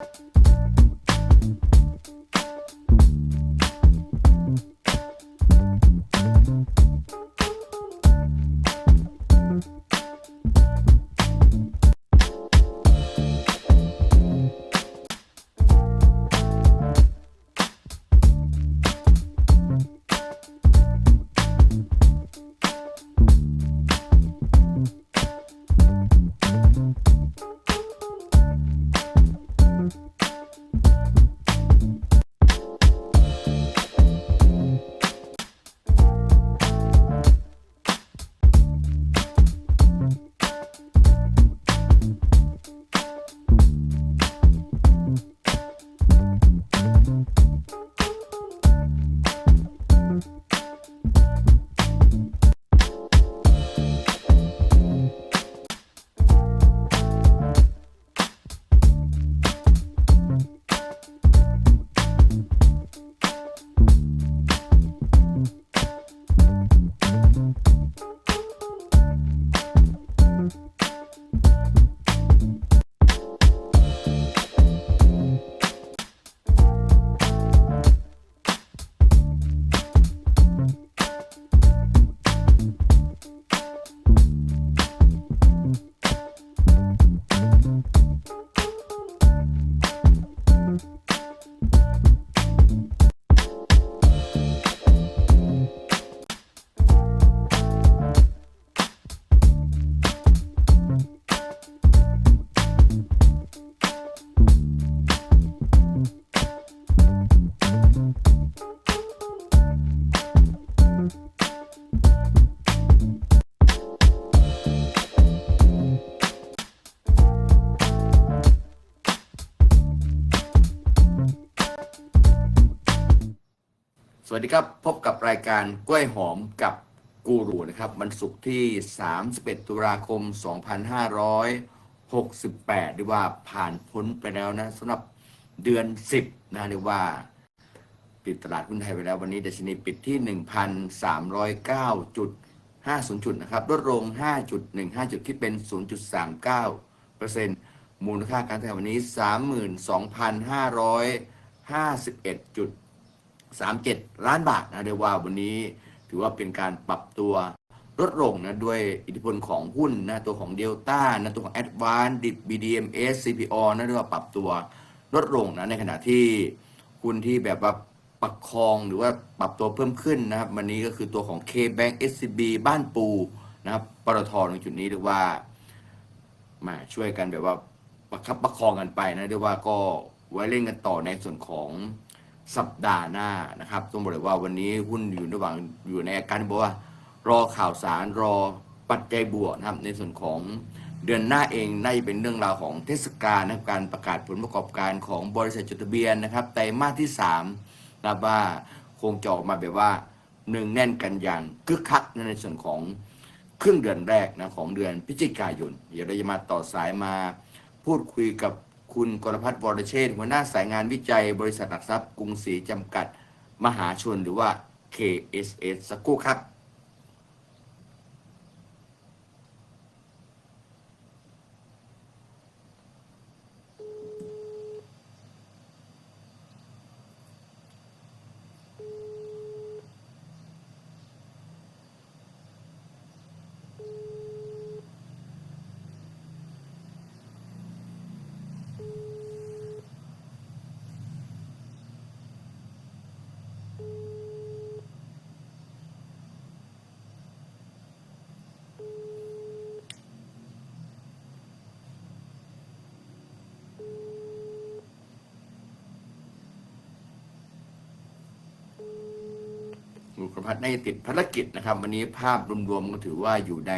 ส วัสดีครับ พบกับรายการกล้วยหอมกับกูรูนะครับวันศุกร์ที่ 31 ตุลาคม 2568เรียกว่าผ่านพ้นไปแล้วนะสำหรับเดือน 10 นะเรียกว่าปิดตลาดหุ้นไทยไปแล้ววันนี้ดัชนีปิดที่ 1,309.50 จุดนะครับลดลง 5.15 จุดคิดเป็น 0.39เปอร์เซ็นต์มูลค่าการซื้อขายวันนี้ 32,551จุด 37 ล้านบาทนะเรียกว่าวันนี้ถือว่าเป็นการปรับตัวลดลงนะด้วยอิทธิพลของหุ้นนะตัวของเดลต้านะตัวของ a d v a n c e BDMs CPO นะเรียกว่าปรับตัวลดลงนะในขณะที่หุ้นที่แบบว่าประคองหรือว่าปรับตัวเพิ่มขึ้นนะครับวันนี้ก็คือตัวของ K-Bank SCB บ้านปูนะครับปตทในจุดนี้เรียกว่ามาช่วยกันแบบว่าประคับประคองกันไปนะเรียกว่าก็ไว้เล่นกันต่อในส่วนของ สัปดาห์หน้านะครับ ต้องบอกเลยว่าวันนี้หุ้นอยู่ระหว่างอยู่ในอาการบอกว่า รอข่าวสารรอปัจจัยบวกนะครับ ในส่วนของเดือนหน้าเองน่าจะเป็นเรื่องราวของเทศกาลนะครับการประกาศผลประกอบการของบริษัทจดทะเบียนนะครับไตรมาสที่3นะว่าคงจะออกมาแบบว่าหนึ่งแน่นกันอย่างคึกคักในส่วนของครึ่งเดือนแรกนะของเดือนพฤศจิกายน เดี๋ยวเราจะมาต่อสายมาพูดคุยกับ คุณกรพัฒน์วรเชษหัวหน้าสายงานวิจัย บริษัทหลักทรัพย์กรุงศรีจำกัด มหาชนหรือว่า KSS สักครู่ครับ คุณประพัฒน์ได้ติดภารกิจนะครับ วันนี้ภาพรวมๆก็ถือว่าอยู่ใน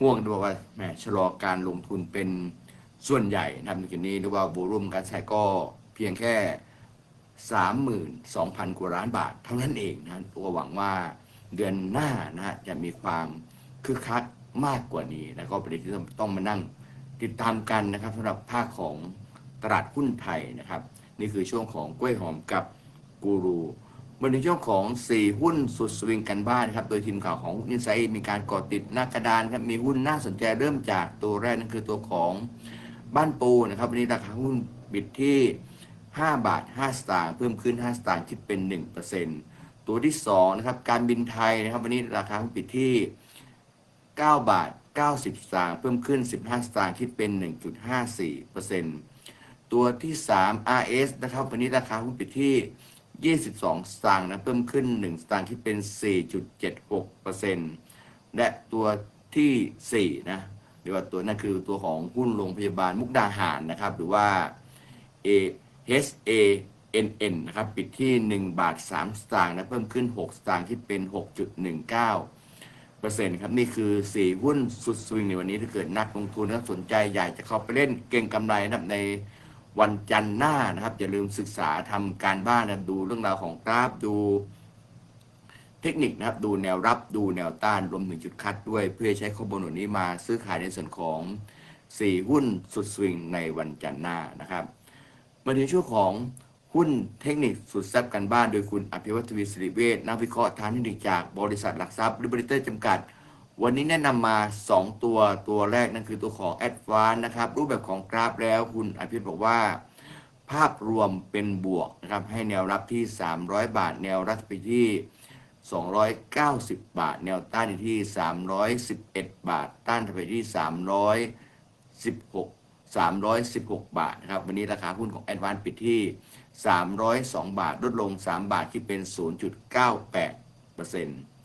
ห่วงที่บอกว่าแหมชะลอการลงทุนเป็นส่วนใหญ่นะครับในจุดนี้หรือว่าโวลุ่มการใช้ก็เพียงแค่ 32,000 กว่าล้านบาทเท่านั้นเองนะตัวหวังว่าเดือนหน้านะฮะจะมีความคึกคักมากกว่านี้ แล้วก็ประเด็นที่ต้องมานั่งติดตามกันนะครับสำหรับภาคของตลาดหุ้นไทยนะครับ นี่คือช่วงของกล้วยหอมกับกูรู มาในช่วงของ 4 หุ้นสุดสวิงกันบ้านครับ โดยทีมข่าวของนินไซต์มีการก่อติดหน้ากระดานครับ มีหุ้นน่าสนใจเริ่มจากตัวแรกนั่นคือตัวของบ้านปูนะครับ วันนี้ราคาหุ้นปิดที่ 5 บาท 5 สตางค์เพิ่มขึ้น 5 สตางค์คิดเป็น 1%ตัวที่2นะครับการบินไทยนะครับ วันนี้ราคาหุ้นปิดที่ 9 บาท 90 สตางค์เพิ่มขึ้น 15 สตางค์คิดเป็น 1.54%ตัวที่ 3 RS นะครับ วันนี้ราคาหุ้นปิดที่ 22 สตางค์นะเพิ่มขึ้น 1 สตางค์คิดเป็น 4.76%และตัวทีสี่ 4 นะหรือว่าตัวนั่นคือตัวของหุ้นโรงพยาบาลมุกดาหารนะครับ หรือว่า A H A N N นะครับปิดที่ 1 บาท 3 สตางค์นะเพิ่มขึ้น 6 สตางค์คิดเป็น 6.19เปอร์เซ็นต์ครับนี่คือ 4 หุ้นสุดสวิงในวันนี้ถ้าเกิดนักลงทุนนะครับสนใจอยากจะเข้าไปเล่นเก่งกำไรนะครับใน วันจันทร์หน้านะครับ อย่าลืมศึกษาทำการบ้านนะดูเรื่องราวของกราฟดูเทคนิคนะครับ ดูแนวรับดูแนวต้านรวมถึงจุดคัดด้วย เพื่อใช้ข้อมูลนี้มาซื้อขายในส่วนของ 4 หุ้นสุดสวิงในวันจันทร์หน้านะครับมาถึงช่วงของหุ้นเทคนิคสุดแซ่บกันบ้านโดยคุณอภิวัตวีสิริเวชนักวิเคราะห์ทางเทคนิคจากบริษัทหลักทรัพย์ริบริเตอร์จำกัด วันนี้แนะนำมา 2 ตัวตัวแรกนั่นคือตัวของ a d v a n c e นะครับ รูปแบบของกราฟแล้วคุณอภิวัตบอกว่า ภาพรวมเป็นบวกนะครับ ให้แนวรับที่ 300 บาท แนวรับไปที่ 290 บาท แนวต้านอยู่ที่ 311 บาท ต้านไปที่ 316 316 บาทนะครับ วันนี้ราคาหุ้นของ a d v a n c e ปิดที่ 302 บาท ลดลง 3 บาทที่เป็น 0.98%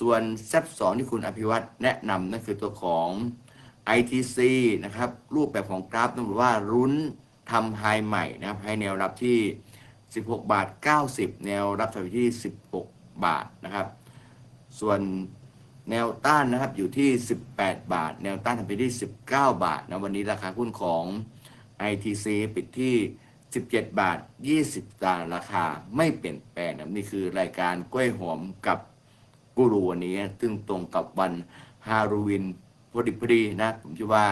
ส่วนแซบสองที่คุณอภิวัตแนะนำนั่นคือตัวของ ITC นะครับ รูปแบบของกราฟต้องบอกว่ารุ้นทำไฮใหม่นะครับให้แนวรับที่ 16 บาท 90 แนวรับถอยที่ 16 บาทนะครับ ส่วนแนวต้านนะครับอยู่ที่ 18 บาท แนวต้านทำไปที่ 19 บาทนะวันนี้ราคาหุ้นของ ITC ปิดที่ 17 บาท 20สตางราคาไม่เปลี่ยนแปลงนะนี่คือรายการกล้วยหอมกับ กูรูวันนี้ ซึ่งตรงกับวันฮาโลวีนพอดีพอดีนะ ผมคิดว่า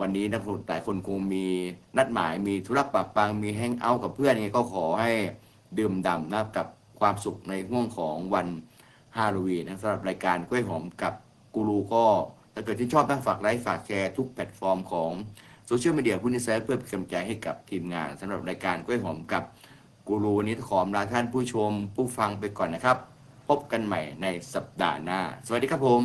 วันนี้นะคนแต่คนคงมีนัดหมายมีธุระปะปังมีแฮงเอาท์กับเพื่อนยังไงก็ขอให้ดื่มด่ำนะกับความสุขในห่วงของวันฮาโลวีนนะสำหรับรายการกล้วยหอมกับกูรูก็ถ้าเกิดที่ชอบนะฝากไลค์ฝากแชร์ทุกแพลตฟอร์มของโซเชียลมีเดียผู้นิสัยเพื่อเป็นกำลังใจให้กับทีมงานสำหรับรายการกล้วยหอมกับกูรูวันนี้ขอลาท่านผู้ชมผู้ฟังไปก่อนนะครับ พบกันใหม่ในสัปดาห์หน้า สวัสดีครับผม